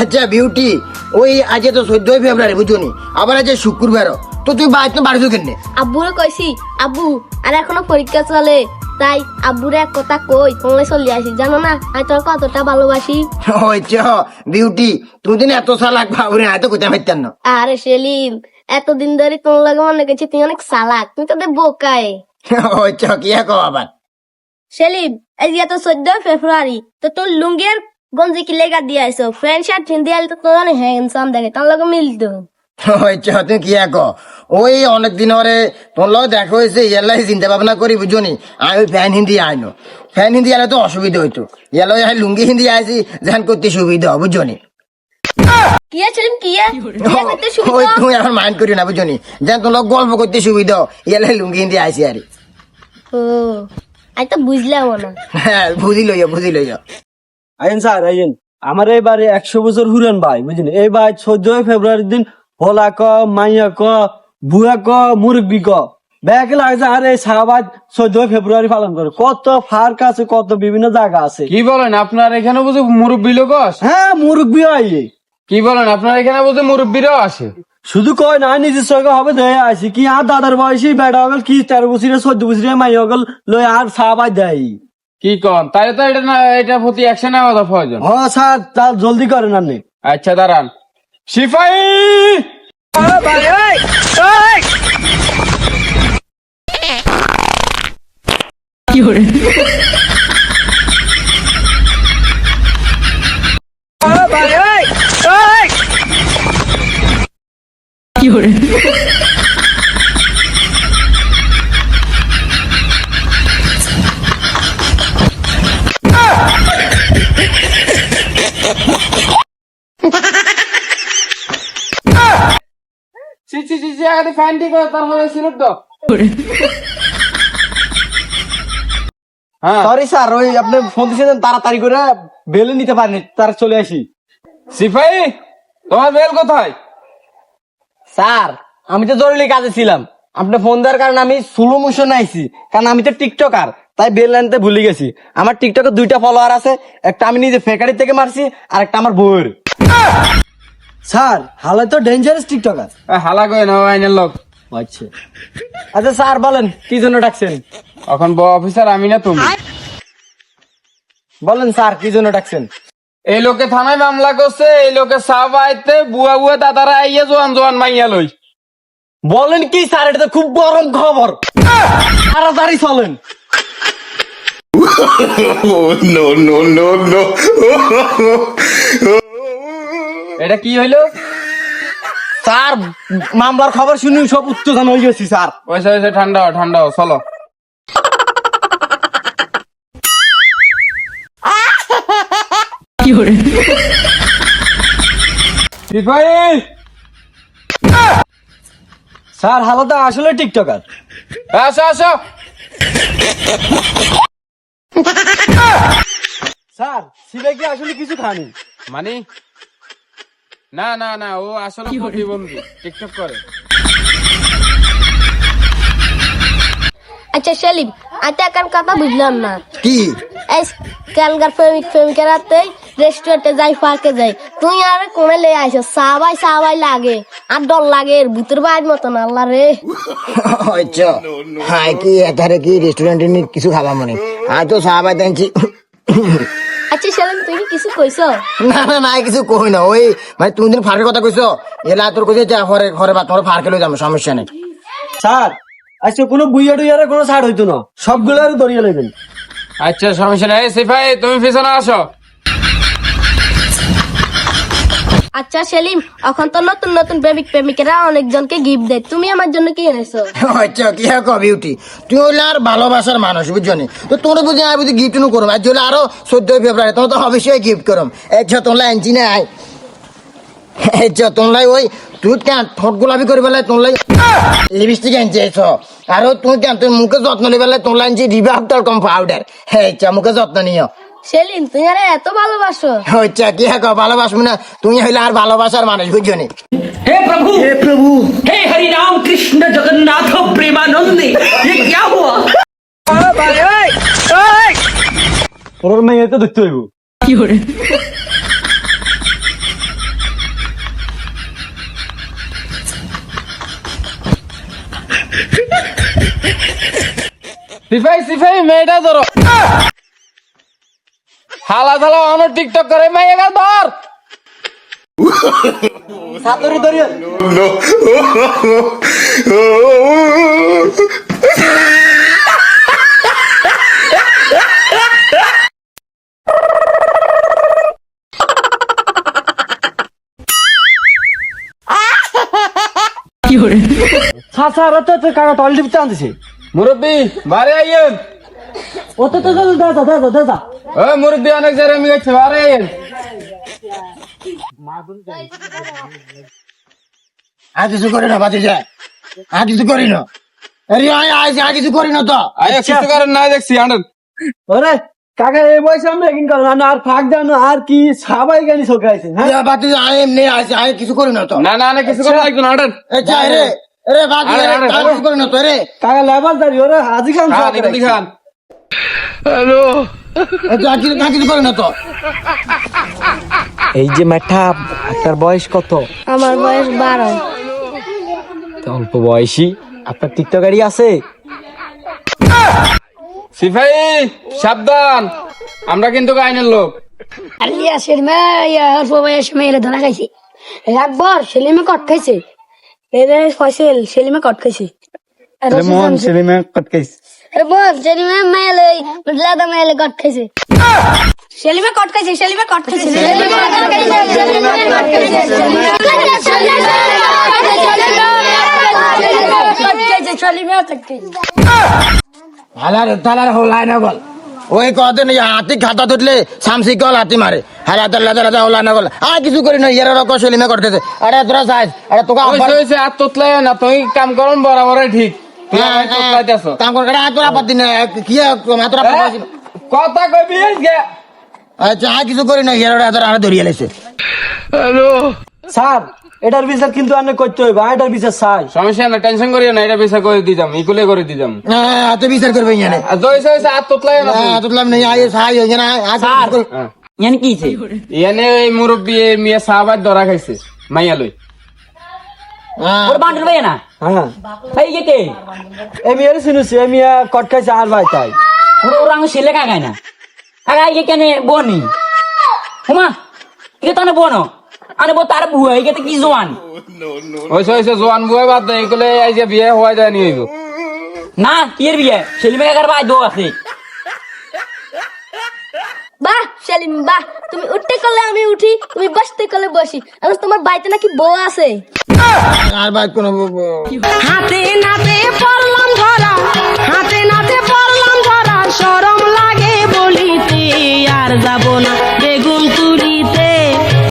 আচ্ছা বিউটি ওই আজ তো চোদ্দই ফেব্রুয়ারি বুঝুনি আবার আজ শুক্রবার। তো তুই বাড়িতে বাড়িছো কেনে আব্বুরে কইছি আব্বু আর এখনও পরীক্ষা চলে। তাই আব্বুরে এক কথা কই তোমার চলে আসি। জানো না আমি তোর কতটা ভালোবাসি। চ বিউটি তুমি দিন এত সালাক কোথায় পাইতেন না। আরে সেলিম এতদিন ধরে তোমার লাগে মনে করছি তুই অনেক সালাক তুমি তোদের বোকায়। চ কি কো আবার? সেলিম এই তো চোদ্দ ফেব্রুয়ারি তো তোর লুঙ্গি আর গঞ্জি কি লেগা দিয়ে আইসো ফ্রেন্ড শার্ট ফিন দিয়ে তো তোর অনেক হ্যান্ডসাম দেখে তার লগে মিলতো ওই চ তুমি কি কো ওই অনেক দিন ধরে তোর লগে দেখা হয়েছে এলাই চিন্তা ভাবনা করি বুঝুনি আমি ওই ফ্যান হিন্দি আইনো ফ্যান হিন্দি আলে তো অসুবিধা হইতো। এলো আমি লুঙ্গি হিন্দি আইছি যেন করতে সুবিধা বুঝুনি কি আছে সেলিম কি আছে? বিয়ে করতে শুরু ওই কর। তুমি এখন মাইন্ড করি না বুঝুনি যেন তোর লগে গল্প করতে সুবিধা এলাই লুঙ্গি হিন্দি আইছি আরে। ও আমি তো বুঝলাম না। হ্যাঁ বুঝি লইয়া বুঝি লইয়া। আইন স্যার আইন। আমার এইবারে একশো বছর হুরেন ভাই বুঝলেন? এই ভাই চোদ্দই ফেব্রুয়ারির দিন হোলা ক মাইয়া ক বুয়া ক মুরব্বী ক। ব্যাগ লাগছে আর এই শাহবাজ চোদ্দই ফেব্রুয়ারি পালন করে। কত ফার্ক আছে কত বিভিন্ন জায়গা আছে। কি বলেন আপনার এখানে বুঝি মুরব্বী লোক হ্যাঁ মুরব্বী আই কি বলেন আপনার এখানে বুঝি মুরব্বীরাও আসে শুধু কয় না নিজের সঙ্গে হবে দেয় আসি কি আর দাদার বয়সী বেড়া হগল কি তেরো বছরের চোদ্দ বছরের মাই হগল লই আর শাহবাজ দেয়। কি কন? তাহলে তো এটা না এটা প্রতি অ্যাকশন নেওয়া কথা প্রয়োজন। হ স্যার তা জলদি করেন আপনি। আচ্ছা দাঁড়ান। সিপাহি! সি সি সি সি আগে ফ্যান ঠিক করে তারপরে সিলেক্ট দাও। হ্যাঁ। সরি স্যার ওই আপনি ফোন দিয়েছেন তাড়াতাড়ি করে বেলে নিতে পারেন তার চলে আসি। সিপাহি তোমার বেল কোথায়? স্যার আমি তো জরুরি কাজে ছিলাম। আপনি ফোন দেওয়ার কারণে আমি স্লো মোশন আইছি কারণ আমি তো টিকটকার তাই বেল আনতে ভুলে গেছি। আমার টিকটকে দুইটা ফলোয়ার আছে একটা আমি নিজে ফেকারি থেকে মারছি আর একটা আমার বউয়ের। স্যার হালে তো ডেঞ্জারাস টিকটকার হালা কই না আইনের লোক। আচ্ছা। আচ্ছা স্যার বলেন কি জন্য ডাকছেন? এখন ব অফিসার আমি না তুমি? বলেন স্যার কি জন্য ডাকছেন? এই লোকে থানায় মামলা করছে এই লোকে সাপ আইতে বুয়া বুয়া দাদারা আইয়া জোয়ান জোয়ান মাইয়া লই। বলেন কি স্যার এটা তো খুব গরম খবর। তাড়াতাড়ি চলেন। এটা কি হইল? স্যার মামলার খবর শুনি সব উত্তেজন হয়ে গেছি স্যার। ওইসে ওইসে ঠান্ডা হও, ঠান্ডা হও, চলো। স্যার হালাদা আসলে টিকটকার। আসো আসো। স্যার সিবে কি আসলে কিছু খানি মানে? না না না ও আসলে প্রতিবন্ধী। টিকটক করে। আচ্ছা সেলিম তো এখন কথা বুঝলাম না। কি? এই কালকার প্রেমিক প্রেমিকারাতে রেস্টুরেন্টে যাই পার্কে যাই। তুই আর কোনে লে আইছো সাবাই সাবাই লাগে। আর ডর লাগে এর ভূতের বাইর মতন আল্লাহ রে। চ হাই কি এধারে কি রেস্টুরেন্টে নি কিছু খাবা মনে? আজ তো সাহাবাই দেনছি। আচ্ছা শালাম তুই কি কিছু কইছ? না না না কিছু কই না। ওই মানে তুমি দিন ফারের কথা কইছ এলা তোর কইছে যা ঘরে ঘরে বা তোর ফারকে লই যাব সমস্যা নেই। স্যার আচ্ছা কোনো বুইয়া টুইয়ারে কোনো ছাড় হইতো না। সবগুলো আর ধরিয়ে নেবেন আচ্ছা সমস্যা নাই। সিপাহি তুমি পিছনে আসো। আচ্ছা সেলিম, এখন তো নতুন নতুন প্রেমিক প্রেমিকেরা অনেকজনকে গিফট দেয়। তুমি আমার জন্য কি এনেছো? আচ্ছা কি হ্যাঁ বিউটি তুই হইলে আর ভালোবাসার মানুষ, বুঝছ নি? তো তোর বুঝি আমি বুঝি গিফট করম, আর যদি আরও চোদ্দই ফেব্রুয়ারি তোমার তো অবশ্যই গিফট করম। আচ্ছা তোমরা আনছি না আই আচ্ছা তোমলাই ওই, তুই কেন ঠোঁট গোলাপি করে পেলাই তোমলাই লিপস্টিক আনছি এসো আর তুই কেন তুই মুখে যত্ন নিয়ে পেলাই তোমরা আনছি রিভাব ডট কম পাউডার হ্যাঁ আচ্ছা মুখে যত্ন নিও। সেলিন তুমি আরে এত ভালোবাসো। ওই কি হ্যাঁ ভালোবাসবো না। তুমি হইলে আর ভালোবাসার মানুষ বুঝছ নি। हे प्रभु हे प्रभु हे हरि राम कृष्ण जगन्नाथ प्रेमानंदी কি মেয়েটা ধরো। হালা থালা অনেক টিকটক করে মেয়ে গা ধর। সাতরি ধরিও তো কাকা টল মুরব্বী আইয়েন। ও তো তো দাদা দাদা দাদা। ও মুরব্বী অনেক জায়গায় আমি গেছি আর কিছু করি না বাতি যায় আর কিছু করি না। আরে আয় আয় আর কিছু করি না তো। আয় কিছু করেন না দেখছি আনন্দ ওরে কাকা এই বয়সে আমরা এগিন করো না আর ফাঁক জানো আর কি সবাই গাড়ি শোকাইছে হ্যাঁ? বাতি আয় এমনি আছে আয় কিছু করি না তো। না না না কিছু করে না আনন্দ এ যাই রে বাতি আরে, আরে, আর কিছু করি না তো রে। কাকা ওরে হাজি খান হ্যাঁ দেখান আর আর করি না তো। এই যে ম্যাঠা আপনার বয়স কত? আমার বয়স বারো। অল্প বয়সী। আপনার টিকটকারি আছে? সিফাই সাবধান। আমরা কিন্তু আইনের লোক। সেলিমে অল্প বয়স মেয়েরে ধরা খাইছে। একবার সেলিমে কট খাইছে। ফসল সেলিমে কট খাইছে। মন সেলিমে কটকাইছে আরে বল সেলিমে মেলে লাদা মেলে কট খাইছে। সেলিমে কট খাইছে সেলিমে কট খাইছে সেলিমে কট খাইছে সেলিমে কট খাইছে সেলিমে কট খাইছে হালার তালার হোলাই না বল ওই কদিন হাতি খাতা তুললে সামসি কল হাতি মারে। হোলাই না বল আর কিছু করি না ইয়ার রকম সেলিমে করতেছে আরে তোরা সাইজ আরে তোকে আর তোতলাই না তুই কাম করুন বরাবরই ঠিক। হ্যাঁ, আমায় কাম করে আর তোরা আপত্তি নেই কি মাত্র এ, কথা কবি আচ্ছা আর কিছু করি না ইয়ার তোরা আর ধরিয়ে লাইছে। স্যার এটার বিচার কিন্তু অনেক করতে হইবে এটার বিচার চাই। সমস্যা না টেনশন করিও না এটা বিষয় করে দিতাম ইকুলে করে দিতাম। হ্যাঁ তো বিচার করবে ইয়ানে দইছে হয়েছে আর তোতলাই না। হ্যাঁ তুললাম নেই আয় সাহায্য হয়ে না আর হ্যাঁ। ইয়ান কি ওই মুরব্বী মেয়ে সাহাবাদ ধরা খাইছে মাইয়া লই। হ্যাঁ। বান্ডল ভাই না? হ্যাঁ। এই যে কে? এমি এর শুনুছি এমি কটকাইছে আর ভাই তাই। ওরা ওরা আমার ছেলে কাকায় না? কাকা এই কেন বনি? হুমা এটা তো বনো। আনে বো তার বুয়া এই কি জোয়ান? হয়েছে হয়েছে জোয়ান বুয়ে বাদ দেয় এগুলো এই যে বিয়ে হওয়া যায় নি হইব। না কি এর বিয়ে? ছেলে কাকার ভাই দো আছে। বাহ! শালিন বাহ তুমি উঠতে করলে আমি উঠি তুমি বসতে করলে বসি। আমি তোমার বাড়িতে নাকি বউ আছে? আর ভাই কোন হাতে নাতে পড়লাম ধরা হাতে নাতে পড়লাম ধরা শরম লাগে বলিতে আর যাব না।